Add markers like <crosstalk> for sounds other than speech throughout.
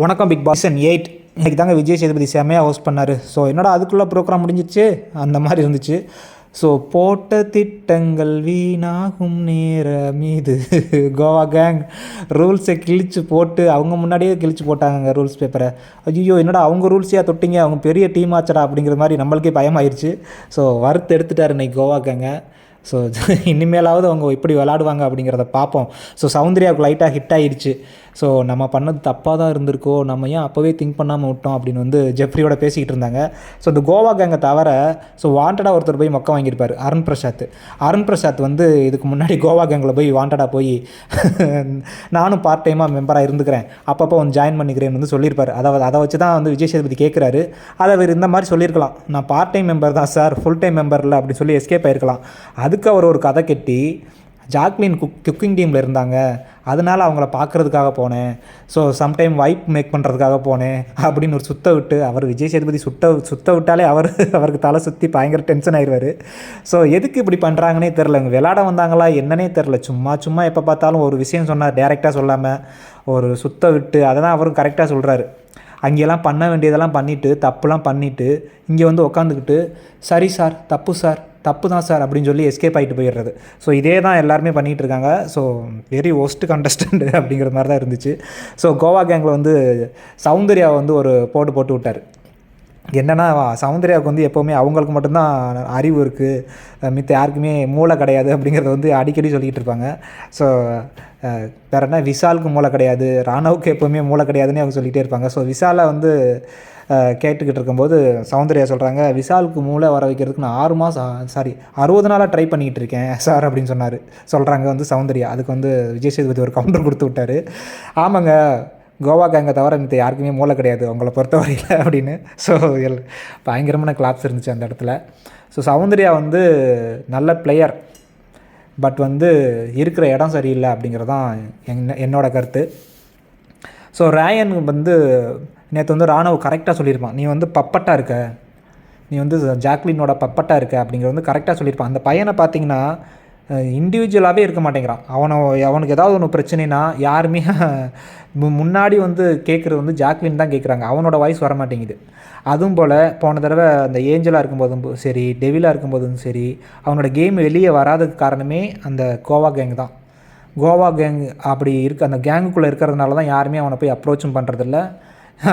வணக்கம் big pass eight இன்னைக்கு தாங்க விஜய் சேதுபதி செமையாக ஹோஸ்ட் பண்ணார். ஸோ என்னடா அதுக்குள்ளே ப்ரோக்ராம் முடிஞ்சிச்சு? அந்த மாதிரி இருந்துச்சு. ஸோ போட்ட திட்டங்கள் வீணாகும் நேரம் இது <laughs> கோவா கேங் ரூல்ஸை கிழிச்சு போட்டு அவங்க முன்னாடியே கிழிச்சு போட்டாங்க ரூல்ஸ் பேப்பரை ஐயோ என்னடா அவங்க ரூல்ஸையாக தொட்டிங்க? அவங்க பெரிய டீம் ஆச்சடா அப்படிங்கிற மாதிரி நம்மளுக்கே பயமாயிருச்சு. ஸோ வறுத்து எடுத்துட்டார் இன்னைக்கு கோவா கேங்கை ஸோ <laughs> இனிமேலாவது அவங்க இப்படி விளாடுவாங்க அப்படிங்கிறத பார்ப்போம் ஸோ சௌந்தர்யாவுக்கு லைட்டாக ஹிட் ஆகிடுச்சு ஸோ நம்ம பண்ணது தப்பாக தான் இருந்திருக்கோ நம்ம ஏன் அப்போவே திங்க் பண்ணாமல் விட்டோம் அப்படின்னு வந்து ஜெஃப்ரியோட பேசிக்கிட்டு இருந்தாங்க. ஸோ இந்த கோவா கேங்கை தவிர ஸோ வாண்டடாக ஒருத்தர் போய் மொக்கம் வாங்கியிருப்பார் அருண் பிரசாத். அருண் பிரசாத் வந்து இதுக்கு முன்னாடி கோவா கேங்கில் போய் வாண்டடாக போய் <laughs> நானும் பார்ட் டைமாக மெம்பராக இருந்துக்கிறேன். அப்பப்போ வந்து ஜாயின் பண்ணிக்கிறேன்னு வந்து சொல்லியிருப்பார். அதாவது அதை வச்சு தான் வந்து விஜய் சேதுபதி கேட்குறாரு அதை அவர் இந்த மாதிரி சொல்லியிருக்கலாம். நான் பார்ட் டைம் மெம்பர் தான் சார் ஃபுல் டைம் மெம்பர் இல்லை அப்படி சொல்லி எஸ்கேப் ஆயிருக்கலாம். அதுக்கு அவர் ஒரு கதை கட்டி ஜாக்லின் குக் குக்கிங் டீமில் இருந்தாங்க. அதனால் அவங்கள பார்க்குறதுக்காக போனேன். ஸோ சம்டைம் வைப் மேக் பண்ணுறதுக்காக போனேன். அப்படின்னு ஒரு சுத்த விட்டு அவர் விஜய் சேதுபதி சுத்த சுத்த விட்டாலே அவர் அவருக்கு தலை சுற்றி பயங்கர டென்ஷன் ஆயிடுவார் ஸோ எதுக்கு இப்படி பண்ணுறாங்கன்னே தெரில இங்கே விளாட வந்தாங்களா என்னன்னே தெரில சும்மா சும்மா எப்போ பார்த்தாலும் ஒரு விஷயம் சொன்னார் டேரெக்டாக சொல்லாமல் ஒரு சுத்த விட்டு அதை தான் அவரும் கரெக்டாக சொல்கிறாரு அங்கெல்லாம் பண்ண வேண்டியதெல்லாம் பண்ணிவிட்டு தப்புலாம் பண்ணிவிட்டு இங்கே வந்து உக்காந்துக்கிட்டு சரி சார் தப்பு சார் தப்பு தான் சார் அப்படின்னு சொல்லி எஸ்கேப் ஆகிட்டு போயிடுறது. ஸோ இதே தான் எல்லாருமே பண்ணிகிட்டு இருக்காங்க ஸோ வெரி ஒஸ்ட் கண்டஸ்டண்ட் அப்படிங்கிற மாதிரி தான் இருந்துச்சு. ஸோ கோவா கேங்கில் வந்து சௌந்தர்யா வந்து ஒரு போட்டு போட்டு விட்டார். என்னென்னா சௌந்தர்யாவுக்கு வந்து எப்போவுமே அவங்களுக்கு மட்டும்தான் அறிவு இருக்குது மித்த யாருக்குமே மூளை கிடையாது அப்படிங்கிறத வந்து அடிக்கடி சொல்லிக்கிட்டு இருப்பாங்க. ஸோ வேறு என்ன? விஷாலுக்கு மூளை கிடையாது. ராணவுக்கு எப்போவுமே மூளை கிடையாதுன்னு அவங்க சொல்லிகிட்டே இருப்பாங்க. ஸோ விஷாலை வந்து கேட்டுக்கிட்டு இருக்கும்போது சௌந்தர்யா சொல்கிறாங்க விஷாலுக்கு மூளை வர வைக்கிறதுக்கு நான் ஆறு மாதம் சாரி அறுபது நாளாக ட்ரை பண்ணிக்கிட்டு இருக்கேன் சார் அப்படின்னு சொன்னார். சொல்கிறாங்க வந்து சௌந்தர்யா அதுக்கு வந்து விஜய் சேதுபதி ஒரு கவுண்டர் கொடுத்து விட்டார். ஆமாங்க கோவா கேங்கை தவிர மித்த யாருக்குமே மூளை கிடையாது. உங்களை பொறுத்தவரையில் <laughs> அப்படின்னு. ஸோ எல் பயங்கரமான கிளாப்ஸ் இருந்துச்சு அந்த இடத்துல. ஸோ சௌந்தர்யா வந்து நல்ல பிளேயர் பட் வந்து இருக்கிற இடம் சரியில்லை அப்படிங்கிறதான் என் என்னோடய கருத்து. ஸோ ரேயன் வந்து நேற்று வந்து ராணுவ கரெக்டாக சொல்லியிருப்பான். நீ வந்து பப்பட்டாக இருக்க. நீ வந்து ஜாக்லினோட பப்பட்டாக இருக்க. அப்படிங்கிறது வந்து கரெக்டாக சொல்லியிருப்பான். அந்த பையனை பார்த்தீங்கன்னா இண்டிவிஜுவலாகவே இருக்க மாட்டேங்கிறான். அவனை அவனுக்கு ஏதாவது ஒன்று பிரச்சனைனா யாருமே முன்னாடி வந்து கேட்குறது வந்து ஜாக்லின் தான் கேட்குறாங்க அவனோட வாய்ஸ் வர மாட்டேங்குது அதுவும் போல் போன தடவை அந்த ஏஞ்சலாக இருக்கும்போதும் சரி டெவிலாக இருக்கும்போதும் சரி அவனோட கேம் வெளியே வராததுக்கு காரணமே அந்த கோவா கேங் தான். கோவா கேங் அப்படி இருக்க அந்த கேங்குக்குள்ளே இருக்கிறதுனால தான் யாருமே அவனை போய் அப்ரோச்சும் பண்ணுறதில்ல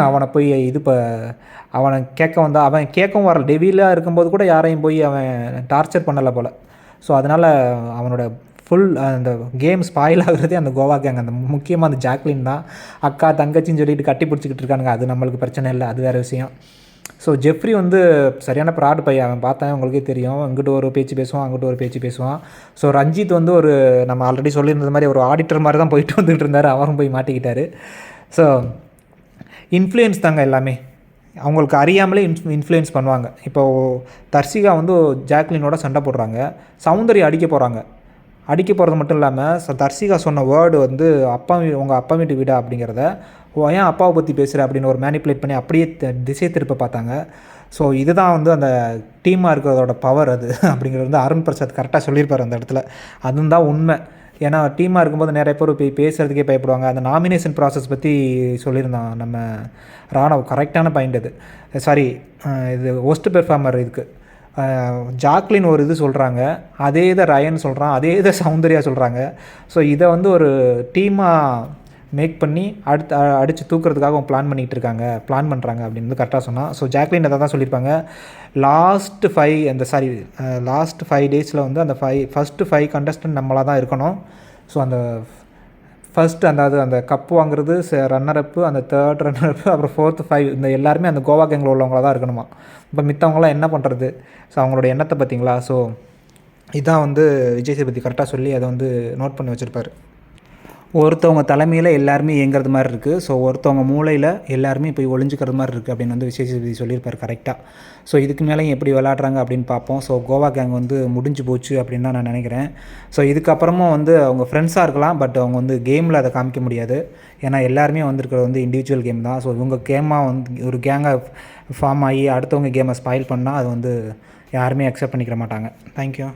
அவனை போய் இது இப்போ அவனை கேட்க வந்தால் அவன் கேட்கவும் வரல. டெவிலாக இருக்கும்போது கூட யாரையும் போய் அவன் டார்ச்சர் பண்ணலை போல். ஸோ அதனால் அவனோட ஃபுல் அந்த கேம் ஸ்பாயில் ஆகுறதே அந்த கோவா கேங் அந்த முக்கியமாக அந்த ஜாக்லின் தான். அக்கா தங்கச்சின்னு சொல்லிட்டு கட்டி பிடிச்சிக்கிட்டு இருக்கானுங்க. அது நம்மளுக்கு பிரச்சனை இல்லை. அது வேறு விஷயம். ஸோ ஜெஃப்ரி வந்து சரியான ப்ராடு பையன். அவன் பார்த்தா உங்களுக்கே தெரியும். இங்கிட்ட ஒரு பேச்சு பேசுவான் அங்கிட்ட ஒரு பேச்சு பேசுவான். ஸோ ரஞ்சித் வந்து ஒரு நம்ம ஆல்ரெடி சொல்லியிருந்த மாதிரி ஒரு ஆடிட்டர் மாதிரி தான் போயிட்டு வந்துட்டு இருந்தார். அவரும் போய் மாட்டிக்கிட்டாரு. ஸோ இன்ஃப்ளூயன்ஸ் தாங்க எல்லாமே. அவங்களுக்கு அறியாமலே இன்ஃப் இன்ஃப்ளூயன்ஸ் பண்ணுவாங்க. இப்போது தர்சிகா வந்து ஜாக்லினோட சண்டை போடுறாங்க. சௌந்தரி அடிக்க போகிறாங்க அடிக்க போகிறது மட்டும் இல்லாமல் தர்சிகா சொன்ன வேர்டு வந்து அப்பா உங்கள் அப்பா வீட்டு வீடா அப்படிங்கிறத ஏன் அப்பாவை பற்றி பேசுகிற அப்படின்னு ஒரு மேனிப்புலேட் பண்ணி அப்படியே திசை திருப்ப பார்த்தாங்க. ஸோ இதுதான் வந்து அந்த டீமாக இருக்கிறதோட பவர் அது <laughs> அப்படிங்கிறது வந்து அருண் பிரசாத் கரெக்டாக சொல்லியிருப்பார் அந்த இடத்துல. அதுதான் உண்மை. ஏன்னா டீமாக இருக்கும்போது நிறைய பேர் போய் பேசுகிறதுக்கே பயப்படுவாங்க. அந்த நாமினேஷன் ப்ராசஸ் பற்றி சொல்லியிருந்தான் நம்ம ராணவ். கரெக்டான பாயிண்ட் அது. சாரி இது ஒஸ்ட் பெர்ஃபார்மர் இதுக்கு. ஜாக்லின் ஒரு இது சொல்கிறாங்க அதே இதை ரயன் சொல்கிறான் அதே இதை சௌந்தர்யா சொல்கிறாங்க ஸோ இதை வந்து ஒரு டீமாக மேக் பண்ணி அடுத்து அடித்து தூக்குறதுக்காக பிளான் பண்ணிகிட்டு இருக்காங்க. பிளான் பண்ணுறாங்க அப்படின்னு வந்து கரெக்டாக சொன்னால் ஸோ ஜாக்லின் அதை தான் சொல்லியிருப்பாங்க. லாஸ்ட்டு ஃபைவ் அந்த சாரி லாஸ்ட் ஃபைவ் டேஸில் வந்து அந்த ஃபைவ் ஃபஸ்ட்டு ஃபைவ் கண்டஸ்டன்ட் நம்மளாக தான் இருக்கணும். ஸோ அந்த ஃபஸ்ட்டு அந்த அது அந்த கப்பு வாங்குறது ரன்னர் அப்பு அந்த தேர்ட் ரன்னர் அப்பு அப்புறம் ஃபோர்த்து ஃபைவ் இந்த எல்லாருமே அந்த கோவா கேங்கில் உள்ளவங்களாக தான் இருக்கணுமா? இப்போ மித்தவங்களாம் என்ன பண்ணுறது ஸோ அவங்களோட எண்ணத்தை பார்த்தீங்களா? ஸோ இதான் வந்து விஜய் சேபதி கரெக்டாக சொல்லி அதை வந்து நோட் பண்ணி வச்சுருப்பார். ஒருத்தவங்க தலைமையில் எல்லாருமே இயங்குறது மாதிரி இருக்குது ஸோ ஒருத்தவங்க மூளையில் எல்லாருமே போய் ஒளிஞ்சிக்கிறது மாதிரி இருக்குது அப்படின்னு வந்து விசேஷ சொல்லியிருப்பார் கரெக்டாக ஸோ இதுக்கு மேலேயும் எப்படி விளாட்றாங்க அப்படின்னு பார்ப்போம். ஸோ கோவா கேங் வந்து முடிஞ்சு போச்சு அப்படின்னு தான் நான் நினைக்கிறேன். ஸோ இதுக்கப்புறமும் வந்து அவங்க ஃப்ரெண்ட்ஸாக இருக்கலாம் பட் அவங்க வந்து கேமில் அதை காமிக்க முடியாது. ஏன்னா எல்லாருமே வந்திருக்கிறது வந்து இண்டிவிஜுவல் கேம் தான். ஸோ இவங்க கேமாக வந்து ஒரு கேங்காக ஃபார்ம் ஆகி அடுத்தவங்க கேமை ஸ்பாயில் பண்ணால் அது வந்து யாருமே அக்செப்ட் பண்ணிக்கிற மாட்டாங்க. தேங்க்யூ